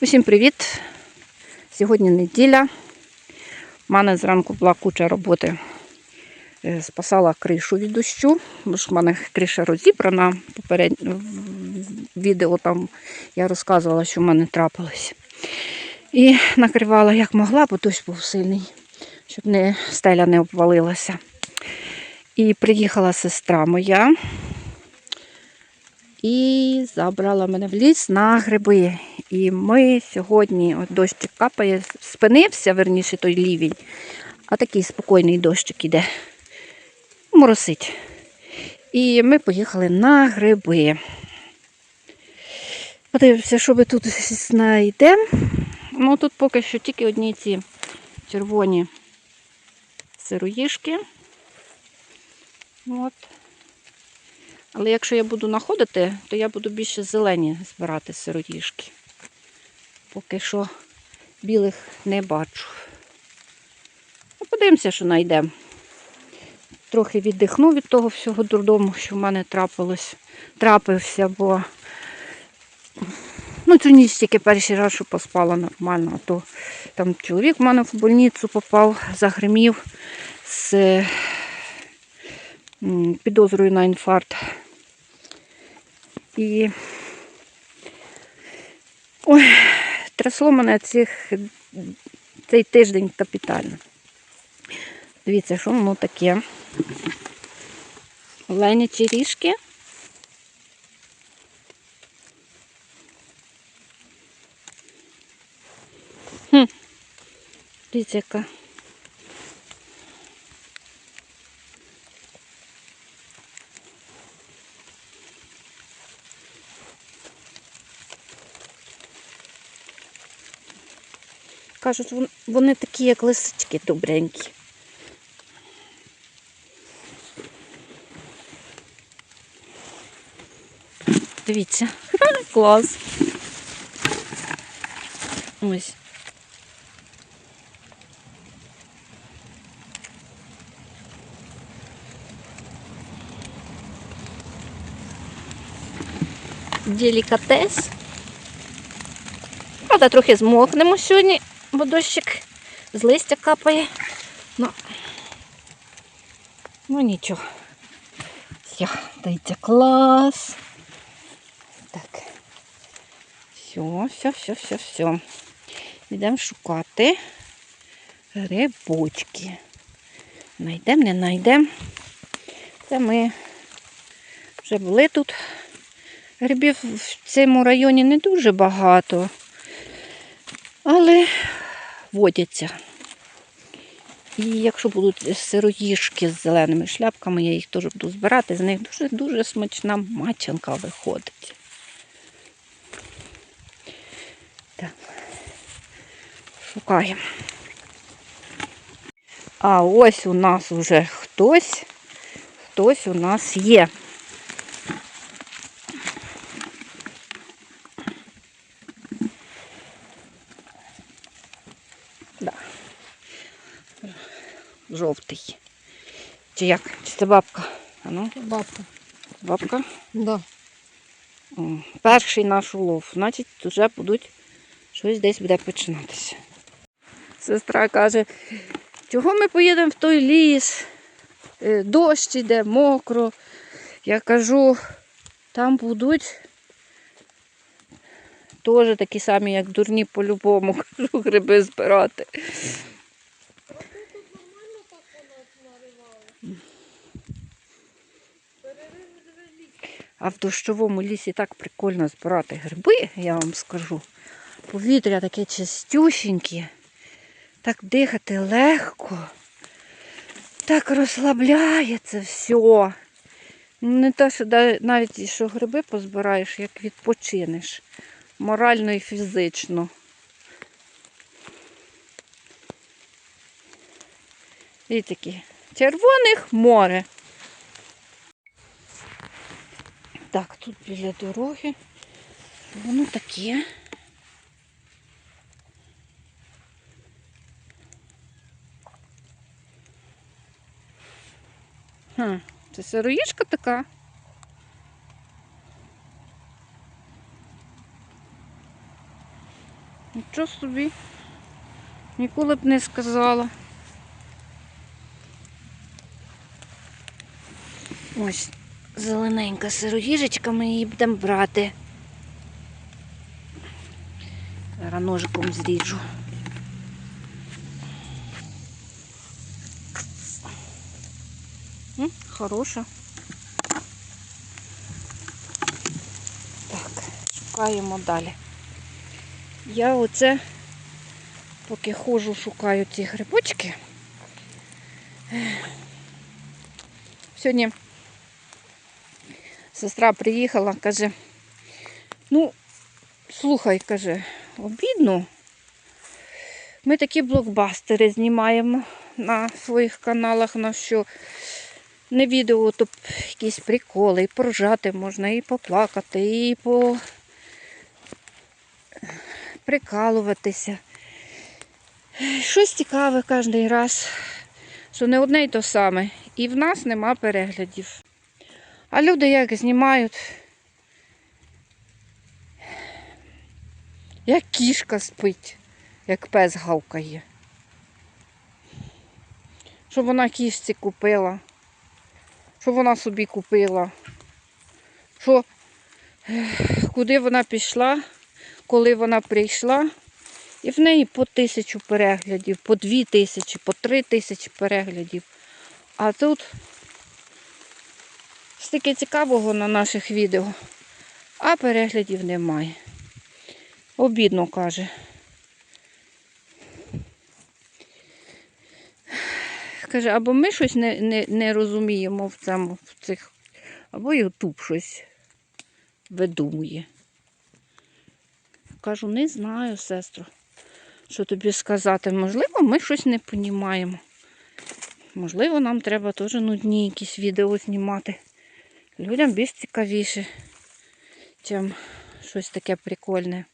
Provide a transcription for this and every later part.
Усім привіт! Сьогодні неділя. У мене зранку була куча роботи. Е, Спасала кришу від дощу, бо ж в мене криша розібрана. Попередньо відео там я розказувала, що в мене трапилось. І накривала як могла, бо дощ був сильний, щоб не, стеля не обвалилася. І приїхала сестра моя і забрала мене в ліс на гриби. І ми сьогодні, от дощик капає, спинився, верніше той лівень, а такий спокійний дощик іде. Моросить. І ми поїхали на гриби. Подивимося, що ми тут знайдемо. Ну тут поки що тільки одні ці червоні сироїшки. От. Але якщо я буду знаходити, то я буду більше зелені збирати сироїшки. Поки що білих не бачу. Ну, Подивимося, що знайдемо. Трохи віддихну від того всього дурдому, що в мене трапилось, трапився, бо ну, цю ніч тільки перший раз, що поспала нормально, а то там чоловік в мене в больницю попав, загримів з підозрою на інфаркт. І ой, трясло мене цих, цей тиждень капітально. Дивіться, що воно таке. Оленячі ріжки. Хм. Дивіться, яка. Кажуть, вони такі, як лисички добренькі. Дивіться, клас. Ось. Делікатес. Правда, трохи змокнемо сьогодні, бо дощик з листя капає. Ну, ну нічого. Все, дивіться, клас. Так. Все, все, все, все, все. Йдемо шукати грибочки. Найдемо, не знайдемо. Це ми вже були тут. Грибів в цьому районі не дуже багато, але водяться. І якщо будуть сироїшки з зеленими шляпками, я їх теж буду збирати, з них дуже-дуже смачна мачанка виходить. Так. Шукаємо. А ось у нас вже хтось, хтось у нас є. Жовтий. Чи як? Чи це бабка? А ну, Бабка. бабка. Да. О, Перший наш улов. Значить, вже будуть щось десь буде починатися. Сестра каже, чого ми поїдемо в той ліс? Е, Дощ іде, мокро. Я кажу, там будуть теж такі самі, як дурні по-любому, кажу, гриби збирати. А в дощовому лісі так прикольно збирати гриби, я вам скажу. Повітря таке чистюсіньке, так дихати легко, так розслабляє це все. Не те, що навіть що гриби позбираєш, як відпочинеш. Морально і фізично. І такі червоних море. Так, тут біля дороги. Воно таке. Хм, це сироїшка така. Нічого собі. Ніколи б не сказала. Ось зелененька сироїжечка, ми її будемо брати. Зараз ножиком зріжу. Хороша. Так, шукаємо далі. Я оце, поки ходжу, шукаю ці грибочки. Сьогодні сестра приїхала, каже, ну, слухай, каже, обідно. Ми такі блокбастери знімаємо на своїх каналах, на що не відео, то якісь приколи, і поржати можна, і поплакати, і по прикалуватися. Щось цікаве кожен раз, що не одне й то саме. І в нас нема переглядів. А люди як знімають, як кішка спить, як пес гавкає. Що вона кішці купила, що вона собі купила, що куди вона пішла, коли вона прийшла, і в неї по тисячу переглядів, по дві тисячі, по три тисячі переглядів. А тут стільки цікавого на наших відео, а переглядів немає. Обідно каже. Каже, або ми щось не, не, не розуміємо в цьому, в цих, або Ютуб щось видумує. Кажу, не знаю, сестро, що тобі сказати. Можливо, ми щось не розуміємо. Можливо, нам треба теж нудні якісь відео знімати. Людям більш цікавіше, чим щось таке прикольне.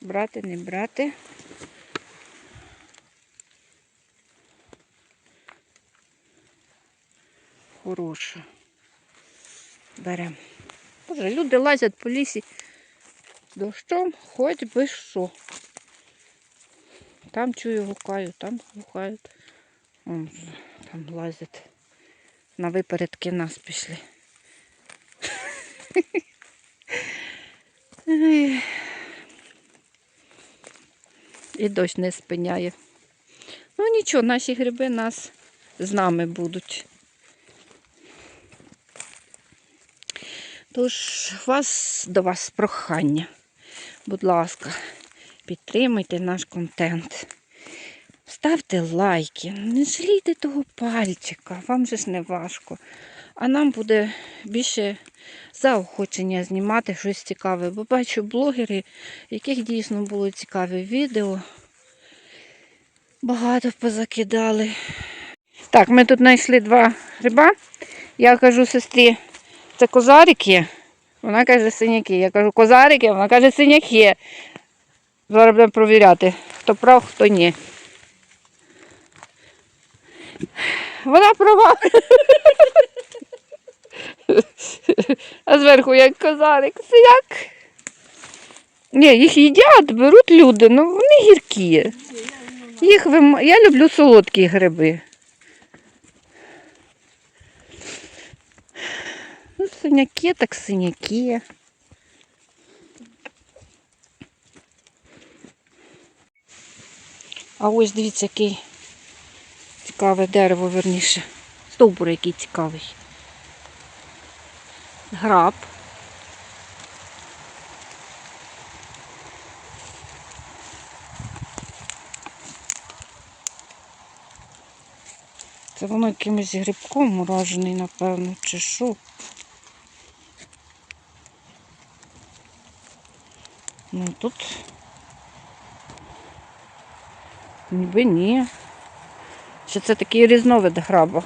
Брати, не брати. Хороша. Беремо. Боже, люди лазять по лісі дощом, хоч би що. Там чую, гукаю, там гукають. Вон, там лазять. На випередки нас пішли. І дощ не спиняє. Ну нічого, наші гриби нас з нами будуть. Тож вас до вас прохання. Будь ласка, підтримуйте наш контент. Ставте лайки, не жалійте того пальчика, вам же ж не важко. А нам буде більше заохочення знімати щось цікаве. Бо бачу блогери, яких дійсно було цікаве відео. Багато позакидали. Так, ми тут знайшли два гриба. Я кажу сестрі, це козарики. Вона каже синяки. Я кажу, козарики, вона каже синяки. Зараз будемо провіряти, хто прав, хто ні. Вона права. А зверху як козарик, синяк. Ні, їх їдять, беруть люди, ну вони гіркі. Їх вим... Я люблю солодкі гриби. Ну, синяки, так синяки. А ось дивіться, який цікаве дерево, верніше. Стовбур який цікавий. Граб. Це воно якимось грибком морожений, напевно, чи що. Ну тут ніби ні. Чи це такий різновид граба?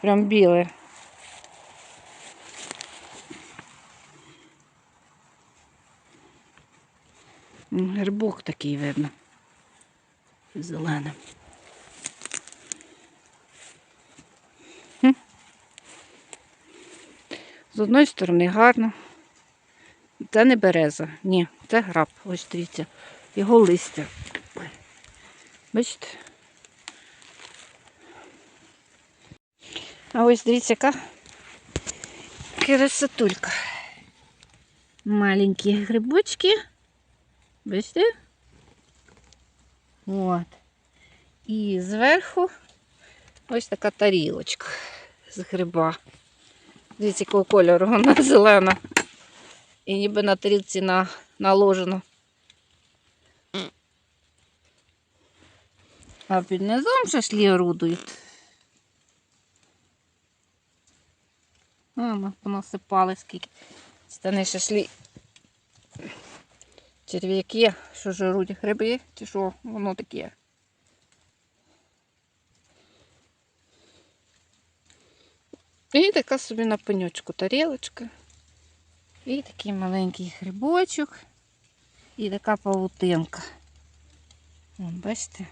Прям біле. М, Грибок такий видно. Зеленим. З одної сторони гарно. Це не береза. Ні, це граб. Ось дивіться. Його листя. Бачите? А ось дивіться, яка красотулька. Маленькі грибочки. Бачите? От. І зверху ось така тарілочка з гриба. Дивіться, якого кольору вона зелена. І ніби на тарілці на, наложено. А під низом шашлі орудують. Воно понасипали скільки. Не шашлі. Черв'яки, що жируть гриби, чи що воно таке. І така собі на пеньочку тарілочка. І такий маленький грибочок. І така павутинка. Вон, бачите?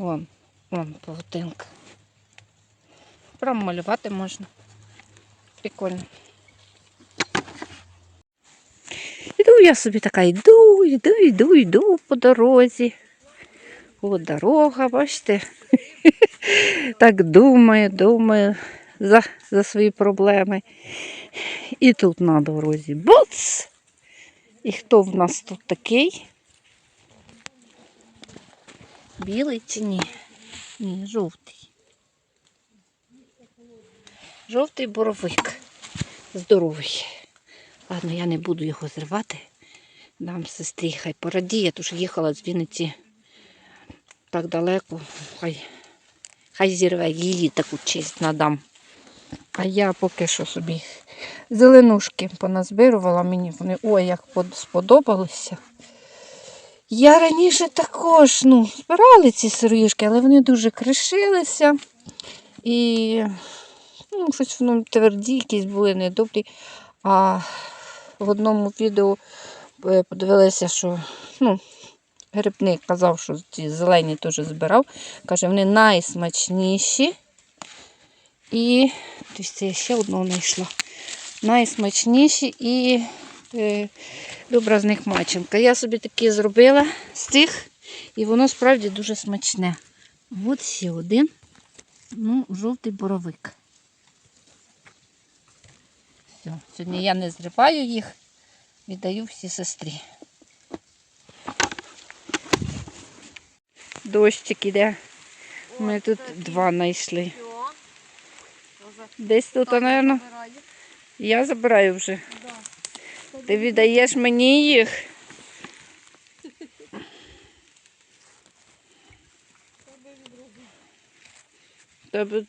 Вон, вон павутинка. Прямо малювати можна. Прикольно. Іду я собі така йду, йду, йду, йду по дорозі. От дорога, бачите. Так думаю, думаю за, за свої проблеми. І тут на дорозі буц! І хто в нас тут такий? Білий чи ні? Ні, жовтий. Жовтий боровик. Здоровий. Ладно, я не буду його зривати. Дам сестрі, хай порадіє, тому що їхала з Вінниці так далеко. Хай, хай зірве її таку честь надам. А я поки що собі зеленушки поназбирувала, мені вони ой, як сподобалися. Я раніше також ну, збирали ці сироїшки, але вони дуже кришилися. І ну, щось воно тверді, якісь були недобрі. А в одному відео е, подивилися, що ну, грибник казав, що ці зелені теж збирав. Каже, вони найсмачніші. І тобто я ще одного знайшла. Найсмачніші і е, добра з них маченка. Я собі такі зробила з цих, і воно справді дуже смачне. От ще один. Ну, жовтий боровик. Все, сьогодні я не зриваю їх, віддаю всі сестрі. Дощик іде. Ми тут два знайшли. Десь тут, мабуть, я забираю вже. Ти віддаєш мені їх. Тебе,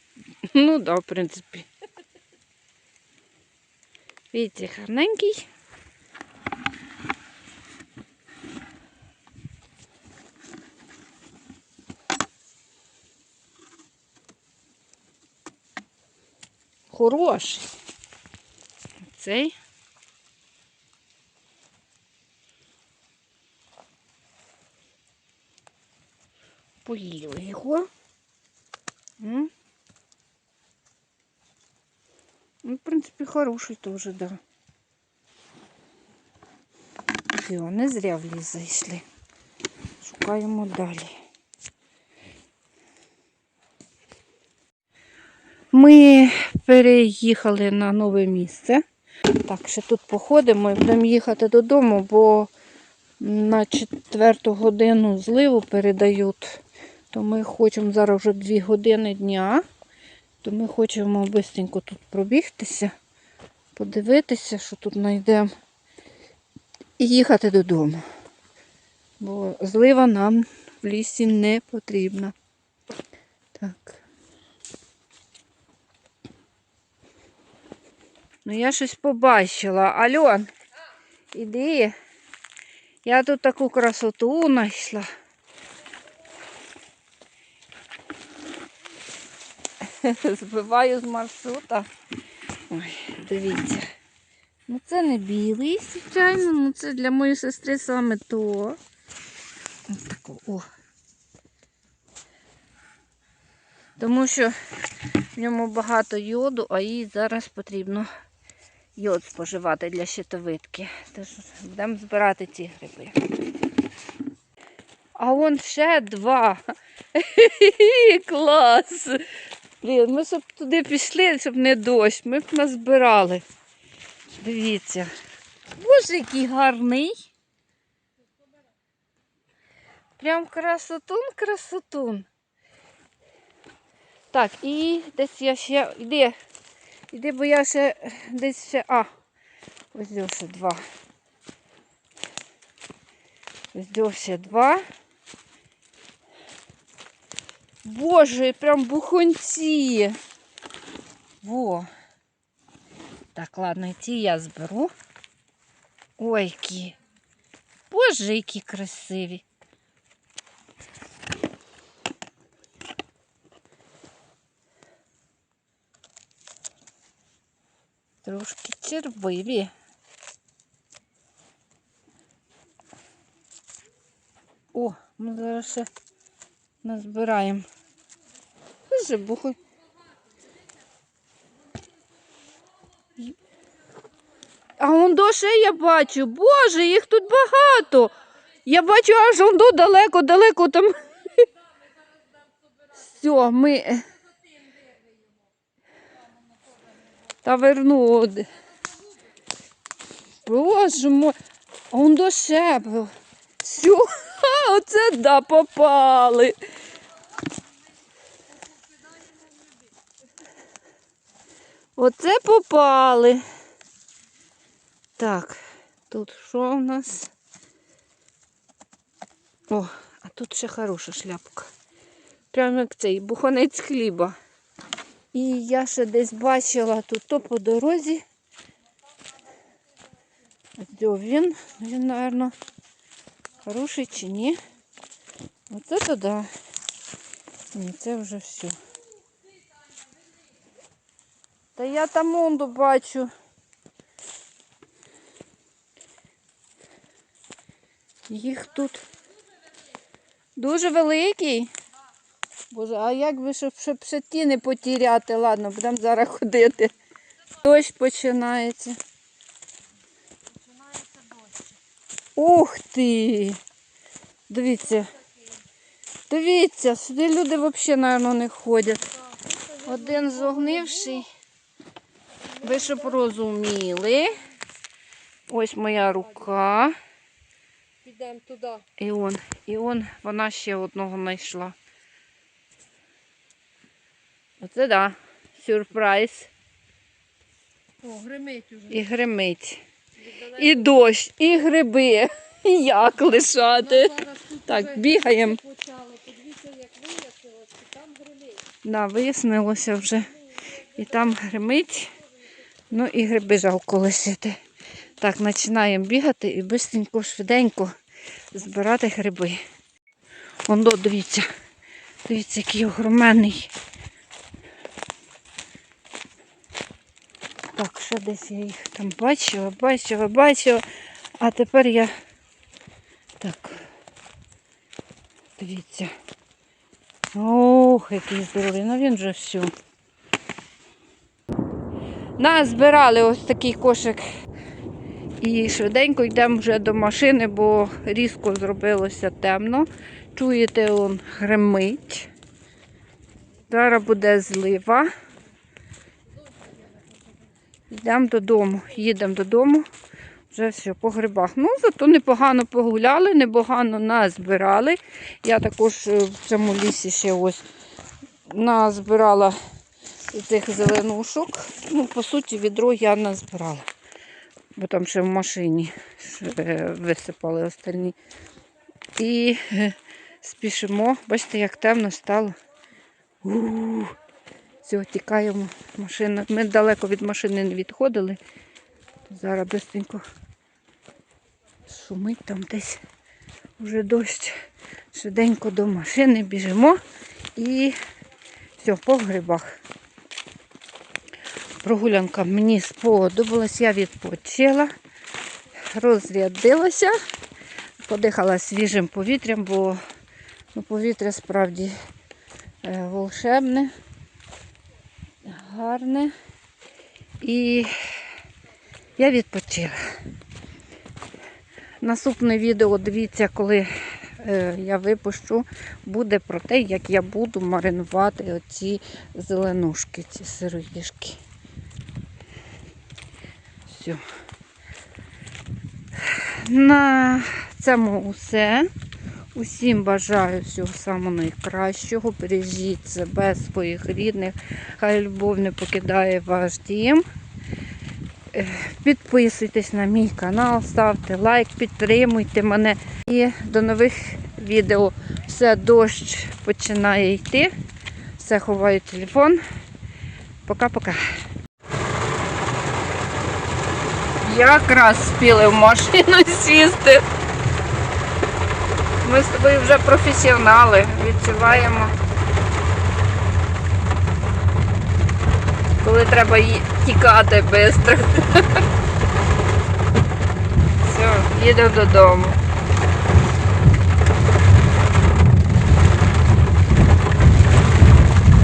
ну да, в принципі. Видите, гарненький. Хороший. Цей. Поїли його. Ну, в принципі, хороший теж, да. Все, не зря в ліс зайшли. Шукаємо далі. Ми переїхали на нове місце. Так, ще тут походимо і будемо їхати додому, бо на четверту годину зливу передають. То ми хочемо зараз вже 2 години дня. То ми хочемо швидко тут пробігтися, подивитися, що тут знайдемо. І їхати додому. Бо злива нам в лісі не потрібна. Так. Ну я щось побачила. Альон, іди. Я тут таку красоту знайшла. Збиваю з маршрута. Ой, дивіться. Ну це не білий, звичайно, ну це для моєї сестри саме то. Ось тако, о. Тому що в ньому багато йоду, а їй зараз потрібно йод споживати для щитовидки. Тож будемо збирати ці гриби. А вон ще два. Клас! Блін, ми щоб туди пішли, щоб не дощ, ми б назбирали. Дивіться. Боже, який гарний. Прям красотун, красотун. Так, і десь я ще. Іди. Іди, бо я ще десь ще. А, ось ще два. Ось ще два. Боже, прям бухонці. Во. Так, ладно, і ці я зберу. Ой, які. Боже, які красиві. Трошки червиві. О, ми зараз ще назбираємо. Дуже бухой. А он до ще я бачу. Боже, їх тут багато. Я бачу аж он до далеко-далеко там. Все, ми. Та верну. Боже мой. А он до ще був. Все, оце да попали. Оце попали. Так, тут що у нас? О, а тут ще хороша шляпка. Прямо як цей буханець хліба. І я ще десь бачила тут то по дорозі. Де він? Він, мабуть, хороший чи ні? Оце то да. Ні, це вже все. Та я там онду бачу. Їх тут дуже великий. Боже, а як би, щоб, щоб ще ті не потіряти? Ладно, будемо зараз ходити. Дощ починається. Ух ти! Дивіться. Дивіться, сюди люди взагалі, мабуть, не ходять. Один зогнивший. Ви щоб розуміли. Ось моя рука. Підемо туди. І он, і он, вона ще одного знайшла. Оце да. Сюрприз. О, гримить уже. І гримить. І дощ, і гриби. І як лишати. Так, бігаємо. Подивіться, як вияснилось, там гримить. Да, вияснилося вже. І там гримить. Ну і гриби жалко лишити. Так, починаємо бігати і швидко, швиденько збирати гриби. Вон, дивіться. Дивіться, який огроменний. Так, ще десь я їх там бачила, бачила, бачила. А тепер я. Так. Дивіться. Ох, який здоровий. Ну він вже все. Назбирали ось такий кошик. І швиденько йдемо вже до машини, бо різко зробилося темно. Чуєте, он гримить. Зараз буде злива. Йдемо додому. Їдемо додому. Вже все по грибах. Ну, зато непогано погуляли, непогано назбирали. Я також е, в цьому лісі ще ось назбирала цих зеленушок. Ну, по суті, відро я назбирала. Бо там ще в машині висипали остальні. І е, спішимо. Бачите, як темно стало. Все, тікаємо. Машина. Ми далеко від машини не відходили. Зараз бистренько шумить там десь. Уже дощ. Швиденько до машини біжимо і все, по грибах. Прогулянка мені сподобалась, я відпочила, розрядилася, подихала свіжим повітрям, бо ну, повітря справді е, волшебне, гарне. І я відпочила. Наступне відео, дивіться, коли е, я випущу, буде про те, як я буду маринувати оці зеленушки, ці сироїшки. Все. На цьому все. Усім бажаю всього самого найкращого. Бережіть себе, своїх рідних. Хай любов не покидає ваш дім. Е, Підписуйтесь на мій канал, ставте лайк, підтримуйте мене. І до нових відео. Все, дощ починає йти. Все ховаю телефон. Пока-пока. Якраз спіли в машину сісти. Ми з тобою вже професіонали, відчуваємо. Коли треба тікати швидко. Все, їдемо додому.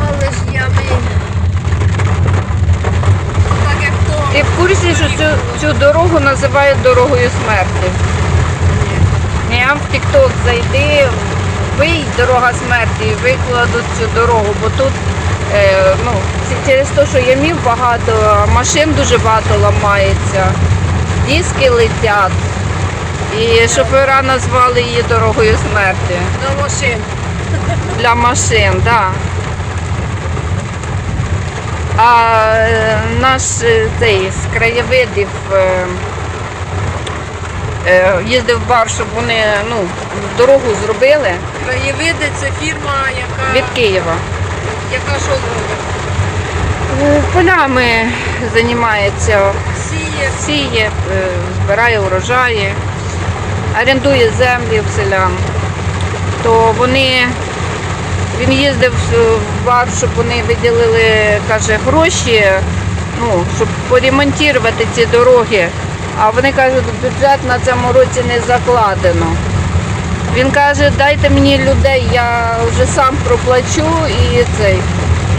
Але ж я ми. Так як то. Ти в курсі, що цю, цю дорогу називають дорогою смерті? Ні, в TikTok зайди, вий дорога смерті і викладуть цю дорогу, бо тут е, ну, через те, що ямів багато, машин дуже багато ламається, диски летять. І шофера назвали її дорогою смерті. До машин. Для машин, так. Да. А е, наш е, цей з краєвидів е, їздив в бар, щоб вони ну, дорогу зробили Краєвиди це фірма, яка, від Києва. яка що зробить? Полями займається, Сіє. сіє, збирає урожаї, орендує землі в селян. То вони, він їздив в бар, щоб вони виділили, каже, гроші, ну, щоб поремонтувати ці дороги. А вони кажуть, бюджет на цьому році не закладено. Він каже, дайте мені людей, я вже сам проплачу і цей.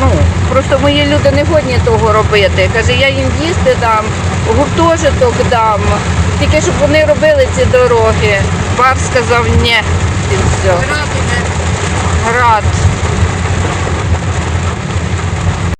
Ну, просто мої люди не годні того робити. Каже, я їм їсти дам, гуртожиток дам, тільки щоб вони робили ці дороги. Бар сказав ні. І все. Град.